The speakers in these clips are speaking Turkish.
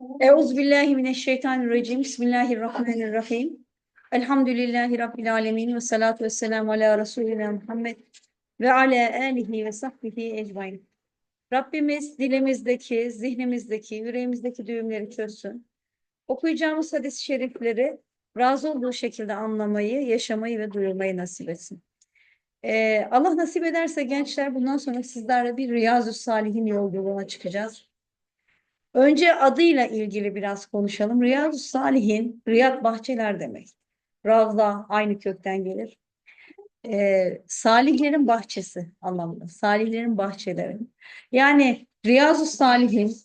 Euzubillahimineşşeytanirracim. Bismillahirrahmanirrahim. Elhamdülillahi Rabbil alemin ve salatu ve selamu ala Resulina Muhammed ve ala alihi ve sahbihi ecmain. Rabbimiz dilimizdeki, zihnimizdeki, yüreğimizdeki düğümleri çözsün. Okuyacağımız hadis-i şerifleri razı olduğu şekilde anlamayı, yaşamayı ve duyurmayı nasip etsin. Ee, Allah nasip ederse gençler bundan sonra sizlerle bir Riyazu Salihin yolculuğuna çıkacağız. Önce adıyla ilgili biraz konuşalım. Riyazu Salihin, Riyad bahçeler demek. Ravza aynı kökten gelir. Ee, salihlerin bahçesi anlamında. Salihlerin bahçeleri. Yani Riyazu Salihin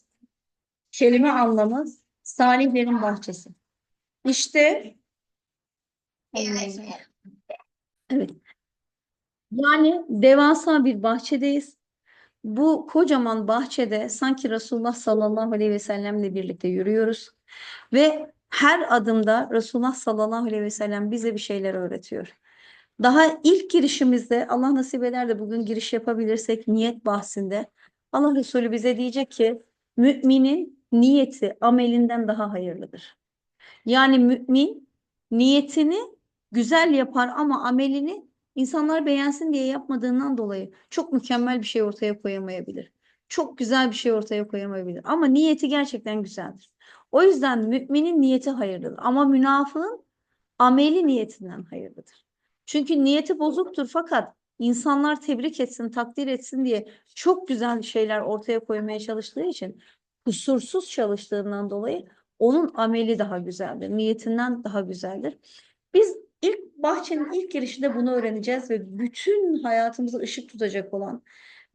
kelime anlamı salihlerin bahçesi. İşte evet. Yani devasa bir bahçedeyiz. Bu kocaman bahçede sanki Resulullah sallallahu aleyhi ve sellemle birlikte yürüyoruz. Ve her adımda Resulullah sallallahu aleyhi ve sellem bize bir şeyler öğretiyor. Daha ilk girişimizde Allah nasip eder de bugün giriş yapabilirsek niyet bahsinde Allah Resulü bize diyecek ki müminin niyeti amelinden daha hayırlıdır. Yani mümin niyetini güzel yapar ama amelini insanlar beğensin diye yapmadığından dolayı çok mükemmel bir şey ortaya koyamayabilir. Çok güzel bir şey ortaya koyamayabilir. Ama niyeti gerçekten güzeldir. O yüzden müminin niyeti hayırlıdır. Ama münafığın ameli niyetinden hayırlıdır. Çünkü niyeti bozuktur fakat insanlar tebrik etsin, takdir etsin diye çok güzel şeyler ortaya koymaya çalıştığı için kusursuz çalıştığından dolayı onun ameli daha güzeldir. Niyetinden daha güzeldir. Biz ilk bahçenin ilk girişinde bunu öğreneceğiz ve bütün hayatımızı ışık tutacak olan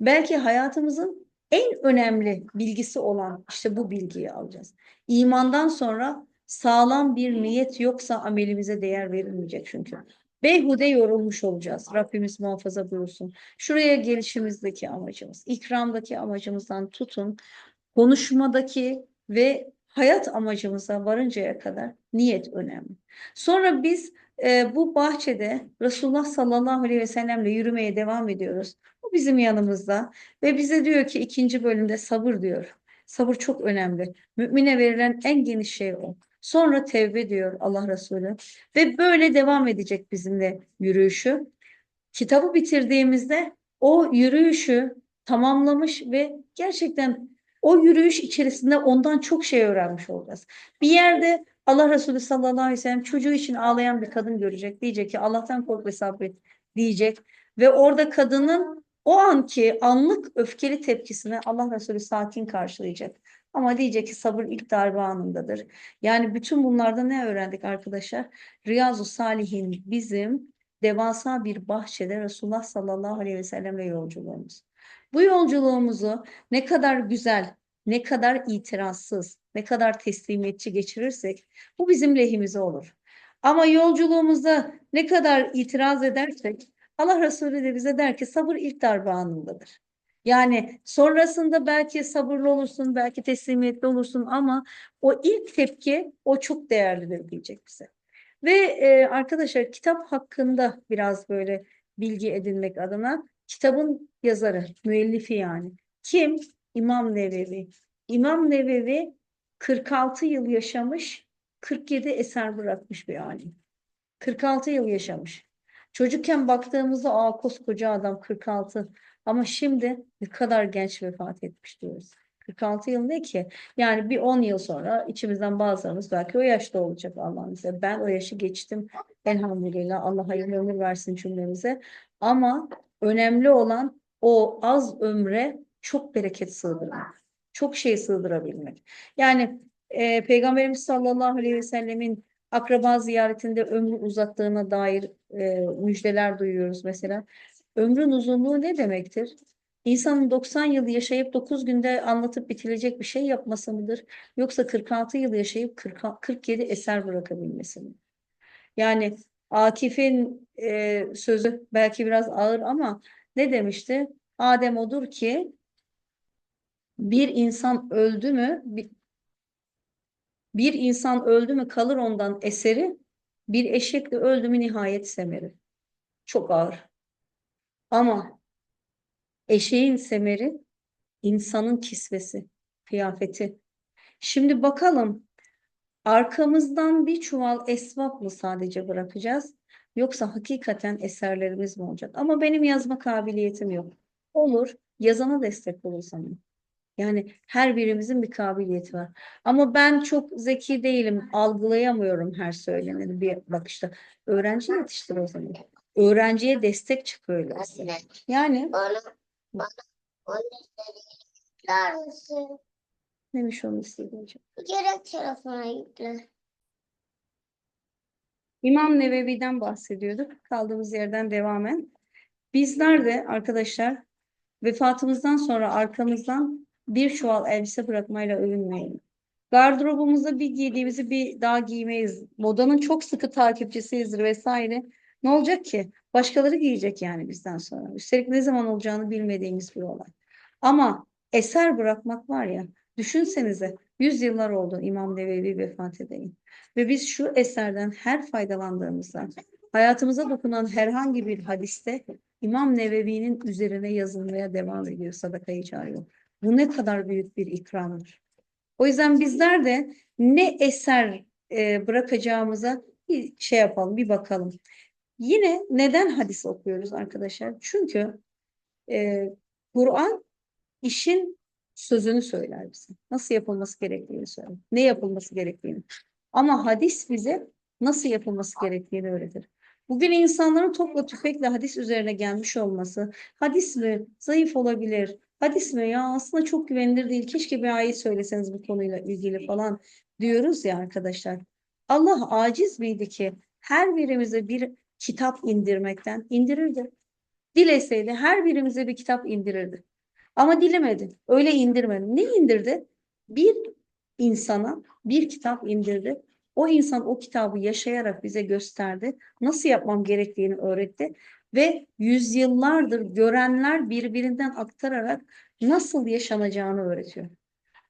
belki hayatımızın en önemli bilgisi olan işte bu bilgiyi alacağız. İmandan sonra sağlam bir niyet yoksa amelimize değer verilmeyecek çünkü. Beyhude yorulmuş olacağız. Rabbimiz muhafaza buyursun. Şuraya gelişimizdeki amacımız, ikramdaki amacımızdan tutun, konuşmadaki ve hayat amacımıza varıncaya kadar niyet önemli. Sonra biz e, bu bahçede Resulullah sallallahu aleyhi ve sellemle yürümeye devam ediyoruz. Bu bizim yanımızda ve bize diyor ki ikinci bölümde sabır diyor. Sabır çok önemli. Mümine verilen en geniş şey o. Sonra tevbe diyor Allah Resulü ve böyle devam edecek bizimle yürüyüşü. Kitabı bitirdiğimizde o yürüyüşü tamamlamış ve gerçekten o yürüyüş içerisinde ondan çok şey öğrenmiş olacağız. Bir yerde Allah Resulü sallallahu aleyhi ve sellem çocuğu için ağlayan bir kadın görecek. Diyecek ki Allah'tan kork ve sabret diyecek. Ve orada kadının o anki anlık öfkeli tepkisini Allah Resulü sakin karşılayacak. Ama diyecek ki sabır ilk darbe anındadır. Yani bütün bunlarda ne öğrendik arkadaşlar? Riyazu Salihin bizim devasa bir bahçede Resulullah sallallahu aleyhi ve sellemle yolculuğumuz. Bu yolculuğumuzu ne kadar güzel, ne kadar itirazsız, ne kadar teslimiyetçi geçirirsek bu bizim lehimize olur. Ama yolculuğumuzda ne kadar itiraz edersek Allah Resulü de bize der ki sabır ilk darbe anındadır. Yani sonrasında belki sabırlı olursun, belki teslimiyetli olursun ama o ilk tepki o çok değerlidir diyecek bize. Ve e, arkadaşlar kitap hakkında biraz böyle bilgi edinmek adına kitabın yazarı, müellifi yani. Kim? İmam Nevevi. İmam Nevevi 46 yıl yaşamış, 47 eser bırakmış bir alim. 46 yıl yaşamış. Çocukken baktığımızda aa koskoca adam 46 ama şimdi ne kadar genç vefat etmiş diyoruz. 46 yıl ne ki? Yani bir 10 yıl sonra içimizden bazılarımız belki o yaşta olacak Allah'ın izniyle. Ben o yaşı geçtim. Elhamdülillah Allah hayırlı ömür versin cümlemize. Ama önemli olan o az ömre çok bereket sığdırmak. Çok şey sığdırabilmek. Yani e, Peygamberimiz sallallahu aleyhi ve sellemin akraba ziyaretinde ömrü uzattığına dair e, müjdeler duyuyoruz mesela. Ömrün uzunluğu ne demektir? İnsanın 90 yıl yaşayıp 9 günde anlatıp bitirecek bir şey yapması mıdır? Yoksa 46 yıl yaşayıp 40, 47 eser bırakabilmesi mi? Yani Akif'in e, sözü belki biraz ağır ama ne demişti? Adem odur ki bir insan öldü mü bir, insan öldü mü kalır ondan eseri bir eşek de öldü mü nihayet semeri. Çok ağır. Ama eşeğin semeri insanın kisvesi, kıyafeti. Şimdi bakalım arkamızdan bir çuval esvap mı sadece bırakacağız yoksa hakikaten eserlerimiz mi olacak? Ama benim yazma kabiliyetim yok. Olur, yazana destek olursam. Yani her birimizin bir kabiliyeti var. Ama ben çok zeki değilim, algılayamıyorum her söyleneni bir bakışta. Öğrenci yetiştir o zaman. Öğrenciye destek çık öyleyse. Yani neymiş onu istediğim Gerek tarafına yükle. İmam Nevevi'den bahsediyorduk. Kaldığımız yerden devamen. Bizler de arkadaşlar vefatımızdan sonra arkamızdan bir çuval elbise bırakmayla övünmeyelim. Gardırobumuzda bir giydiğimizi bir daha giymeyiz. Modanın çok sıkı takipçisiyizdir vesaire. Ne olacak ki? Başkaları giyecek yani bizden sonra. Üstelik ne zaman olacağını bilmediğimiz bir olay. Ama eser bırakmak var ya, düşünsenize yüzyıllar oldu İmam Nevevi vefat edeyim. Ve biz şu eserden her faydalandığımızda hayatımıza dokunan herhangi bir hadiste İmam Nevevi'nin üzerine yazılmaya devam ediyor sadaka-i cariye. Bu ne kadar büyük bir ikramdır. O yüzden bizler de ne eser e, bırakacağımıza bir şey yapalım, bir bakalım. Yine neden hadis okuyoruz arkadaşlar? Çünkü e, Kur'an işin sözünü söyler bize. Nasıl yapılması gerektiğini söyler. Ne yapılması gerektiğini. Ama hadis bize nasıl yapılması gerektiğini öğretir. Bugün insanların topla tüfekle hadis üzerine gelmiş olması, hadis mi zayıf olabilir, hadis mi ya aslında çok güvenilir değil, keşke bir ayet söyleseniz bu konuyla ilgili falan diyoruz ya arkadaşlar. Allah aciz miydi ki her birimize bir kitap indirmekten indirirdi. Dileseydi her birimize bir kitap indirirdi. Ama dilemedi. Öyle indirmedi. Ne indirdi? Bir insana bir kitap indirdi. O insan o kitabı yaşayarak bize gösterdi. Nasıl yapmam gerektiğini öğretti. Ve yüzyıllardır görenler birbirinden aktararak nasıl yaşanacağını öğretiyor.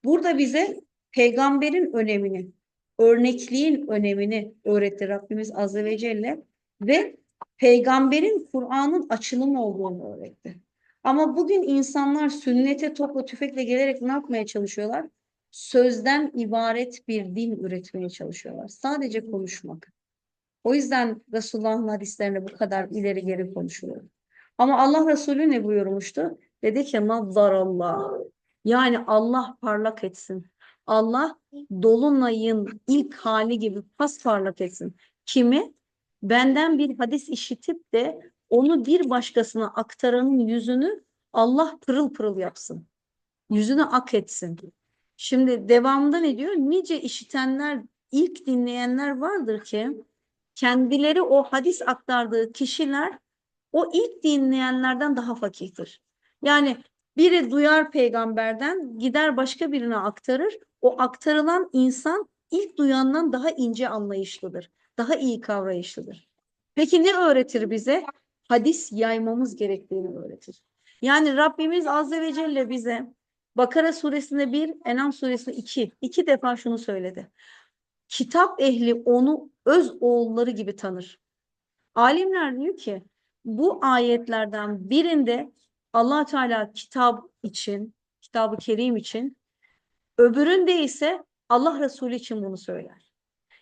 Burada bize peygamberin önemini, örnekliğin önemini öğretti Rabbimiz Azze ve Celle ve peygamberin Kur'an'ın açılımı olduğunu öğretti. Ama bugün insanlar sünnete topla tüfekle gelerek ne yapmaya çalışıyorlar? Sözden ibaret bir din üretmeye çalışıyorlar. Sadece konuşmak. O yüzden Resulullah'ın hadislerine bu kadar ileri geri konuşuluyor. Ama Allah Resulü ne buyurmuştu? Dedi ki Allah. Yani Allah parlak etsin. Allah dolunayın ilk hali gibi pasparlak etsin. Kimi? Benden bir hadis işitip de onu bir başkasına aktaranın yüzünü Allah pırıl pırıl yapsın. Yüzünü ak etsin. Şimdi devamında ne diyor? Nice işitenler, ilk dinleyenler vardır ki kendileri o hadis aktardığı kişiler o ilk dinleyenlerden daha fakihtir. Yani biri duyar peygamberden gider başka birine aktarır. O aktarılan insan ilk duyandan daha ince anlayışlıdır. Daha iyi kavrayışlıdır. Peki ne öğretir bize? Hadis yaymamız gerektiğini öğretir. Yani Rabbimiz Azze ve Celle bize Bakara suresinde bir, Enam suresinde iki, iki defa şunu söyledi. Kitap ehli onu öz oğulları gibi tanır. Alimler diyor ki bu ayetlerden birinde allah Teala kitap için, kitabı kerim için, öbüründe ise Allah Resulü için bunu söyler.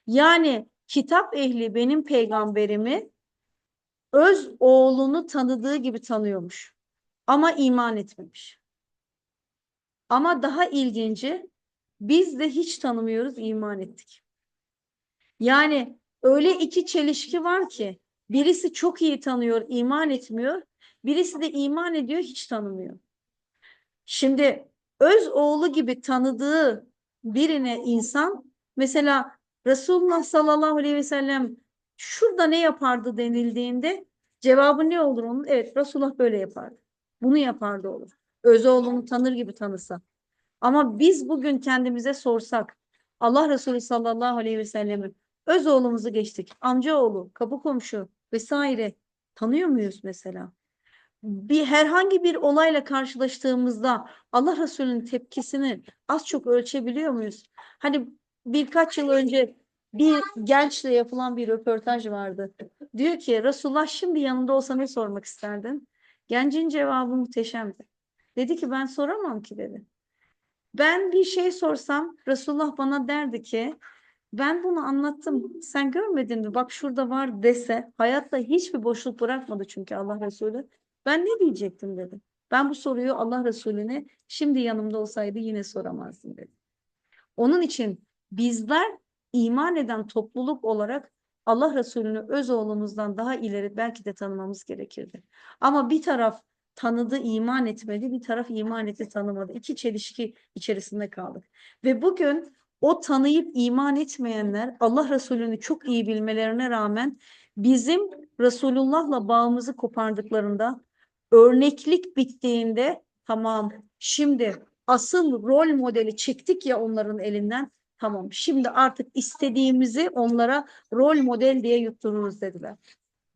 Yani kitap ehli benim peygamberimi öz oğlunu tanıdığı gibi tanıyormuş. Ama iman etmemiş. Ama daha ilginci biz de hiç tanımıyoruz, iman ettik. Yani öyle iki çelişki var ki birisi çok iyi tanıyor, iman etmiyor. Birisi de iman ediyor, hiç tanımıyor. Şimdi öz oğlu gibi tanıdığı birine insan mesela Resulullah sallallahu aleyhi ve sellem şurada ne yapardı denildiğinde cevabı ne olur onun? Evet Resulullah böyle yapardı. Bunu yapardı olur. Öz oğlunu tanır gibi tanısa. Ama biz bugün kendimize sorsak Allah Resulü sallallahu aleyhi ve sellem'i öz oğlumuzu geçtik. Amcaoğlu, kapı komşu vesaire tanıyor muyuz mesela? Bir herhangi bir olayla karşılaştığımızda Allah Resulü'nün tepkisini az çok ölçebiliyor muyuz? Hani birkaç yıl önce bir gençle yapılan bir röportaj vardı. Diyor ki Resulullah şimdi yanında olsa ne sormak isterdin? Gencin cevabı muhteşemdi. Dedi ki ben soramam ki dedi. Ben bir şey sorsam Resulullah bana derdi ki ben bunu anlattım. Sen görmedin mi? Bak şurada var dese hayatta hiçbir boşluk bırakmadı çünkü Allah Resulü. Ben ne diyecektim dedi. Ben bu soruyu Allah Resulüne şimdi yanımda olsaydı yine soramazdım dedi. Onun için bizler iman eden topluluk olarak Allah Resulü'nü öz oğlumuzdan daha ileri belki de tanımamız gerekirdi. Ama bir taraf tanıdı, iman etmedi, bir taraf iman etti, tanımadı. İki çelişki içerisinde kaldık. Ve bugün o tanıyıp iman etmeyenler Allah Resulü'nü çok iyi bilmelerine rağmen bizim Resulullah'la bağımızı kopardıklarında örneklik bittiğinde tamam şimdi asıl rol modeli çektik ya onların elinden tamam şimdi artık istediğimizi onlara rol model diye yuttururuz dediler.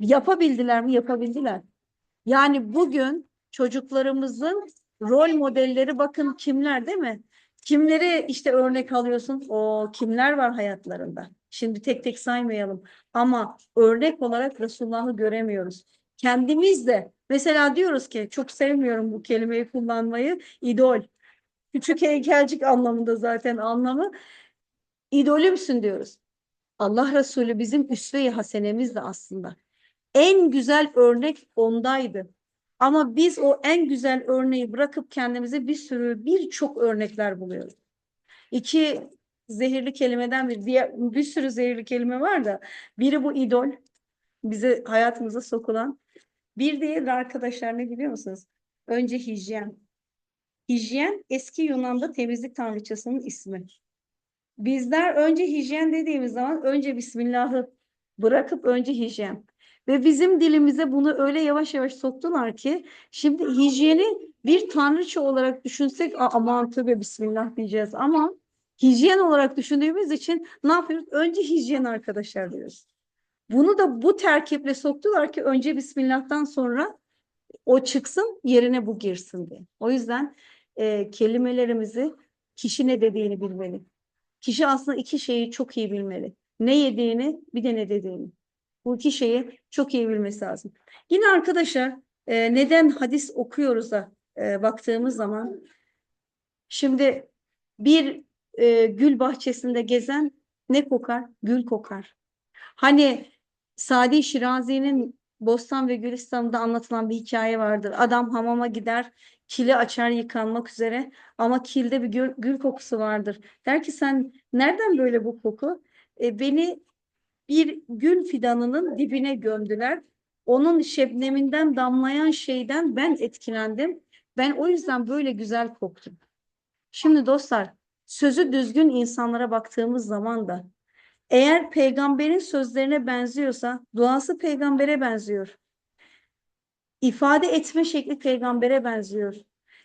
Yapabildiler mi? Yapabildiler. Yani bugün çocuklarımızın rol modelleri bakın kimler değil mi? Kimleri işte örnek alıyorsun? O kimler var hayatlarında? Şimdi tek tek saymayalım ama örnek olarak Resulullah'ı göremiyoruz. Kendimiz de mesela diyoruz ki çok sevmiyorum bu kelimeyi kullanmayı idol. Küçük heykelcik anlamında zaten anlamı. İdolümsün diyoruz. Allah Resulü bizim üsve-i hasenemiz de aslında. En güzel örnek ondaydı. Ama biz o en güzel örneği bırakıp kendimize bir sürü birçok örnekler buluyoruz. İki zehirli kelimeden bir diğer bir sürü zehirli kelime var da biri bu idol bize hayatımıza sokulan. Bir diğeri arkadaşlar ne biliyor musunuz? Önce hijyen. Hijyen eski Yunan'da temizlik tanrıçasının ismi. Bizler önce hijyen dediğimiz zaman önce Bismillah'ı bırakıp önce hijyen. Ve bizim dilimize bunu öyle yavaş yavaş soktular ki şimdi hijyeni bir tanrıça olarak düşünsek "A- aman tövbe Bismillah diyeceğiz ama hijyen olarak düşündüğümüz için ne yapıyoruz? Önce hijyen arkadaşlar diyoruz. Bunu da bu terkiple soktular ki önce Bismillah'tan sonra o çıksın yerine bu girsin diye. O yüzden e, kelimelerimizi kişi ne dediğini bilmeli. Kişi aslında iki şeyi çok iyi bilmeli. Ne yediğini bir de ne dediğini. Bu iki şeyi çok iyi bilmesi lazım. Yine arkadaşlar e, neden hadis okuyoruz da e, baktığımız zaman şimdi bir e, gül bahçesinde gezen ne kokar? Gül kokar. Hani Sadi Şirazi'nin Bostan ve Gülistan'da anlatılan bir hikaye vardır. Adam hamama gider, kili açar yıkanmak üzere ama kilde bir gül, gül kokusu vardır. Der ki sen nereden böyle bu koku? E, beni bir gül fidanının dibine gömdüler. Onun şebneminden damlayan şeyden ben etkilendim. Ben o yüzden böyle güzel koktum. Şimdi dostlar, sözü düzgün insanlara baktığımız zaman da eğer peygamberin sözlerine benziyorsa duası peygambere benziyor. İfade etme şekli peygambere benziyor.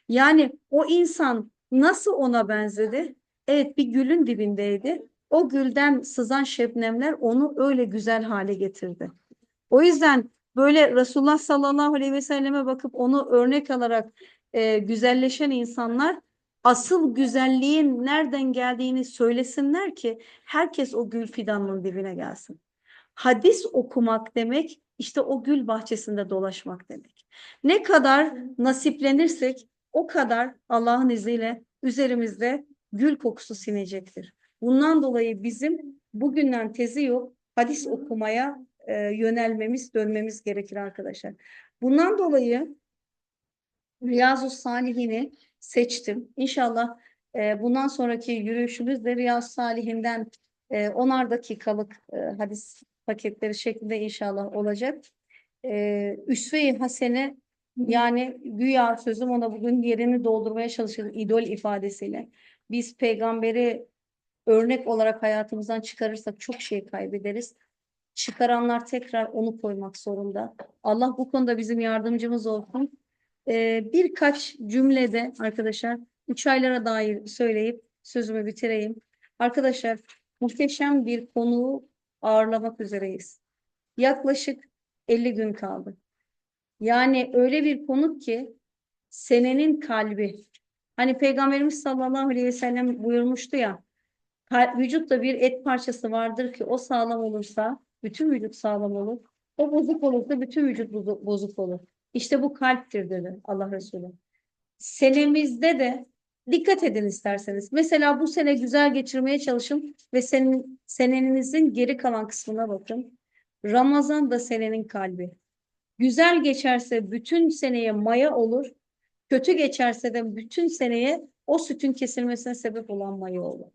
Yani o insan nasıl ona benzedi? Evet bir gülün dibindeydi. O gülden sızan şebnemler onu öyle güzel hale getirdi. O yüzden böyle Resulullah sallallahu aleyhi ve selleme bakıp onu örnek alarak e, güzelleşen insanlar asıl güzelliğin nereden geldiğini söylesinler ki herkes o gül fidanının dibine gelsin. Hadis okumak demek işte o gül bahçesinde dolaşmak demek. Ne kadar nasiplenirsek o kadar Allah'ın izniyle üzerimizde gül kokusu sinecektir. Bundan dolayı bizim bugünden tezi yok hadis okumaya e, yönelmemiz, dönmemiz gerekir arkadaşlar. Bundan dolayı Riyazu Salihini seçtim. İnşallah e, bundan sonraki yürüyüşümüz de Riyazu Salihinden e, onar dakikalık e, hadis paketleri şeklinde inşallah olacak. E, Üsve-i Hasene yani güya sözüm ona bugün yerini doldurmaya çalışır idol ifadesiyle. Biz peygamberi örnek olarak hayatımızdan çıkarırsak çok şey kaybederiz. Çıkaranlar tekrar onu koymak zorunda. Allah bu konuda bizim yardımcımız olsun. Ee, birkaç cümlede arkadaşlar üç aylara dair söyleyip sözümü bitireyim. Arkadaşlar muhteşem bir konuğu ağırlamak üzereyiz. Yaklaşık 50 gün kaldı. Yani öyle bir konuk ki senenin kalbi. Hani Peygamberimiz sallallahu aleyhi ve sellem buyurmuştu ya vücutta bir et parçası vardır ki o sağlam olursa bütün vücut sağlam olur. O bozuk olursa bütün vücut bozu- bozuk olur. İşte bu kalptir dedi Allah Resulü. Senemizde de Dikkat edin isterseniz. Mesela bu sene güzel geçirmeye çalışın ve senin senenizin geri kalan kısmına bakın. Ramazan da senenin kalbi. Güzel geçerse bütün seneye maya olur. Kötü geçerse de bütün seneye o sütün kesilmesine sebep olan maya olur.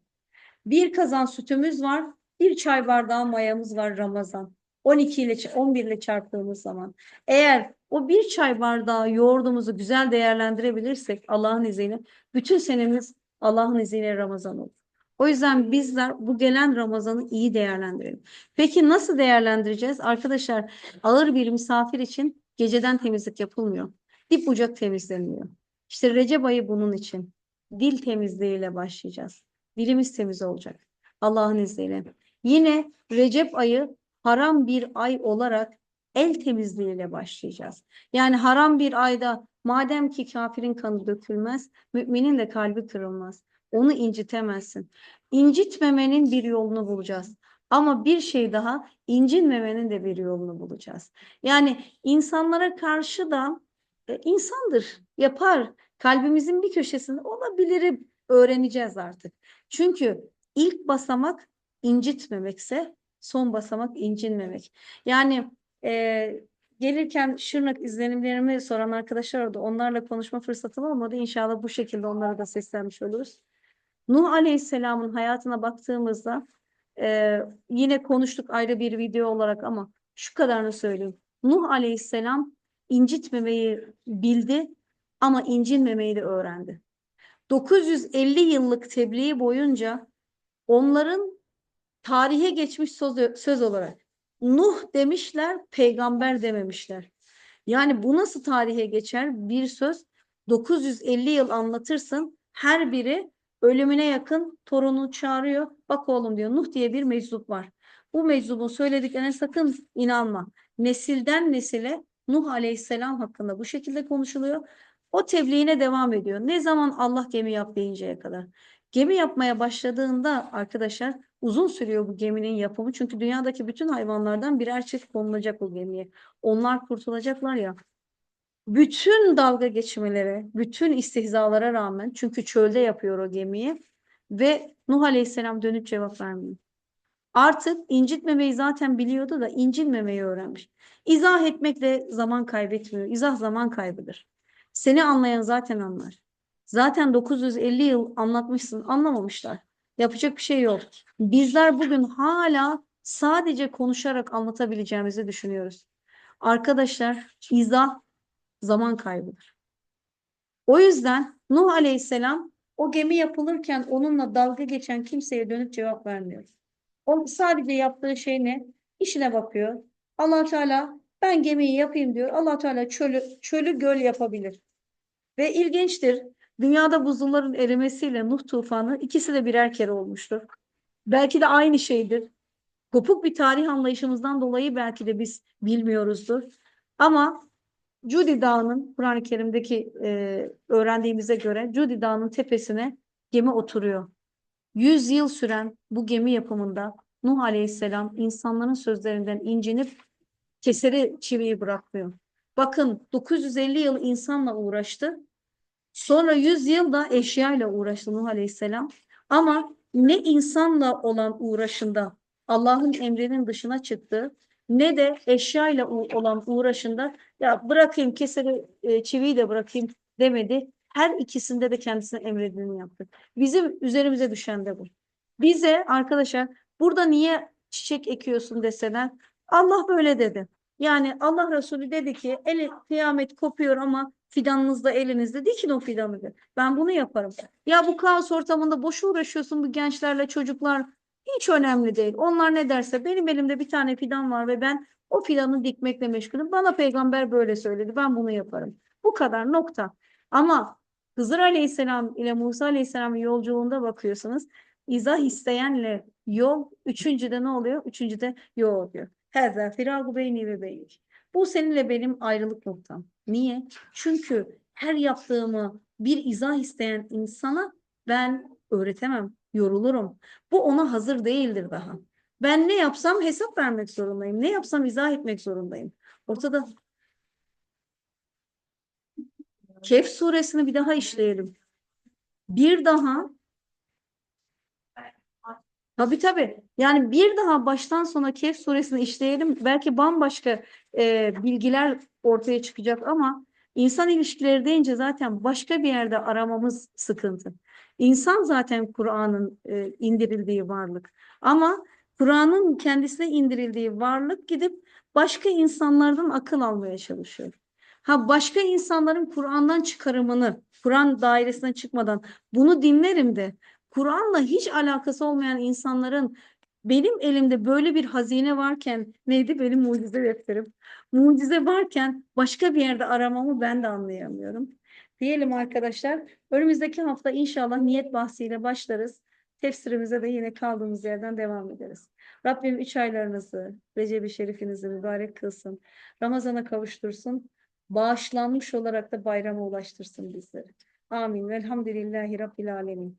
Bir kazan sütümüz var, bir çay bardağı mayamız var Ramazan. 12 ile 11 ile çarptığımız zaman. Eğer o bir çay bardağı yoğurdumuzu güzel değerlendirebilirsek Allah'ın izniyle bütün senemiz Allah'ın izniyle Ramazan olur. O yüzden bizler bu gelen Ramazan'ı iyi değerlendirelim. Peki nasıl değerlendireceğiz? Arkadaşlar ağır bir misafir için geceden temizlik yapılmıyor. Dip bucak temizleniyor. İşte Recep ayı bunun için. Dil temizliğiyle başlayacağız. Dilimiz temiz olacak. Allah'ın izniyle. Yine Recep ayı haram bir ay olarak el temizliğiyle başlayacağız. Yani haram bir ayda madem ki kafirin kanı dökülmez, müminin de kalbi kırılmaz. Onu incitemezsin. İncitmemenin bir yolunu bulacağız. Ama bir şey daha incinmemenin de bir yolunu bulacağız. Yani insanlara karşı da e, insandır, yapar. Kalbimizin bir köşesinde olabilir öğreneceğiz artık. Çünkü ilk basamak incitmemekse son basamak incinmemek. Yani e, gelirken Şırnak izlenimlerimi soran arkadaşlar oldu. Onlarla konuşma fırsatım olmadı. İnşallah bu şekilde onlara da seslenmiş oluruz. Nuh Aleyhisselam'ın hayatına baktığımızda e, yine konuştuk ayrı bir video olarak ama şu kadarını söyleyeyim. Nuh Aleyhisselam incitmemeyi bildi ama incinmemeyi de öğrendi. 950 yıllık tebliği boyunca onların tarihe geçmiş söz, söz olarak Nuh demişler, peygamber dememişler. Yani bu nasıl tarihe geçer? Bir söz 950 yıl anlatırsın. Her biri ölümüne yakın torunu çağırıyor. Bak oğlum diyor Nuh diye bir meczup var. Bu meczubun söylediklerine sakın inanma. Nesilden nesile Nuh aleyhisselam hakkında bu şekilde konuşuluyor. O tebliğine devam ediyor. Ne zaman Allah gemi yap deyinceye kadar. Gemi yapmaya başladığında arkadaşlar uzun sürüyor bu geminin yapımı. Çünkü dünyadaki bütün hayvanlardan birer çift konulacak o gemiye. Onlar kurtulacaklar ya. Bütün dalga geçmelere, bütün istihzalara rağmen çünkü çölde yapıyor o gemiyi ve Nuh Aleyhisselam dönüp cevap vermiyor. Artık incitmemeyi zaten biliyordu da incinmemeyi öğrenmiş. İzah etmekle zaman kaybetmiyor. İzah zaman kaybıdır. Seni anlayan zaten anlar. Zaten 950 yıl anlatmışsın, anlamamışlar. Yapacak bir şey yok. Bizler bugün hala sadece konuşarak anlatabileceğimizi düşünüyoruz. Arkadaşlar, izah zaman kaybıdır. O yüzden Nuh Aleyhisselam o gemi yapılırken onunla dalga geçen kimseye dönüp cevap vermiyor. O sadece yaptığı şey ne? İşine bakıyor. Allah Teala ben gemiyi yapayım diyor. Allah Teala çölü çölü göl yapabilir. Ve ilginçtir. Dünyada buzulların erimesiyle Nuh tufanı ikisi de birer kere olmuştur. Belki de aynı şeydir. Kopuk bir tarih anlayışımızdan dolayı belki de biz bilmiyoruzdur. Ama Cudi Dağı'nın Kur'an-ı Kerim'deki e, öğrendiğimize göre Cudi Dağı'nın tepesine gemi oturuyor. Yüz yıl süren bu gemi yapımında Nuh Aleyhisselam insanların sözlerinden incinip keseri çiviyi bırakmıyor. Bakın 950 yıl insanla uğraştı. Sonra 100 yıl da eşyayla uğraştı Nuh Aleyhisselam. Ama ne insanla olan uğraşında Allah'ın emrinin dışına çıktı ne de eşyayla olan uğraşında ya bırakayım keseri e, çiviyi de bırakayım demedi. Her ikisinde de kendisine emredileni yaptı. Bizim üzerimize düşen de bu. Bize arkadaşlar burada niye çiçek ekiyorsun deseler Allah böyle dedi. Yani Allah Resulü dedi ki el kıyamet kopuyor ama fidanınız da elinizde dikin o fidanı. dedi. Ben bunu yaparım. Ya bu kaos ortamında boşu uğraşıyorsun bu gençlerle çocuklar hiç önemli değil. Onlar ne derse benim elimde bir tane fidan var ve ben o fidanı dikmekle meşgulüm. Bana peygamber böyle söyledi. Ben bunu yaparım. Bu kadar nokta. Ama Hızır Aleyhisselam ile Musa Aleyhisselam'ın yolculuğunda bakıyorsunuz. İzah isteyenle yol üçüncüde ne oluyor? Üçüncüde yol oluyor. Hezâ firâgu beyni ve beynik. Bu seninle benim ayrılık noktam. Niye? Çünkü her yaptığımı bir izah isteyen insana ben öğretemem, yorulurum. Bu ona hazır değildir daha. Ben ne yapsam hesap vermek zorundayım. Ne yapsam izah etmek zorundayım. Ortada Kehf suresini bir daha işleyelim. bir daha Tabii tabii. Yani bir daha baştan sona Kehf suresini işleyelim. Belki bambaşka e, bilgiler ortaya çıkacak ama insan ilişkileri deyince zaten başka bir yerde aramamız sıkıntı. İnsan zaten Kur'an'ın e, indirildiği varlık. Ama Kur'an'ın kendisine indirildiği varlık gidip başka insanlardan akıl almaya çalışıyor. Ha başka insanların Kur'an'dan çıkarımını, Kur'an dairesinden çıkmadan bunu dinlerim de Kur'an'la hiç alakası olmayan insanların benim elimde böyle bir hazine varken neydi benim mucize defterim? Mucize varken başka bir yerde aramamı ben de anlayamıyorum. Diyelim arkadaşlar önümüzdeki hafta inşallah niyet bahsiyle başlarız. Tefsirimize de yine kaldığımız yerden devam ederiz. Rabbim üç aylarınızı, Recep-i Şerifinizi mübarek kılsın. Ramazana kavuştursun. Bağışlanmış olarak da bayrama ulaştırsın bizleri. Amin. Velhamdülillahi Rabbil Alemin.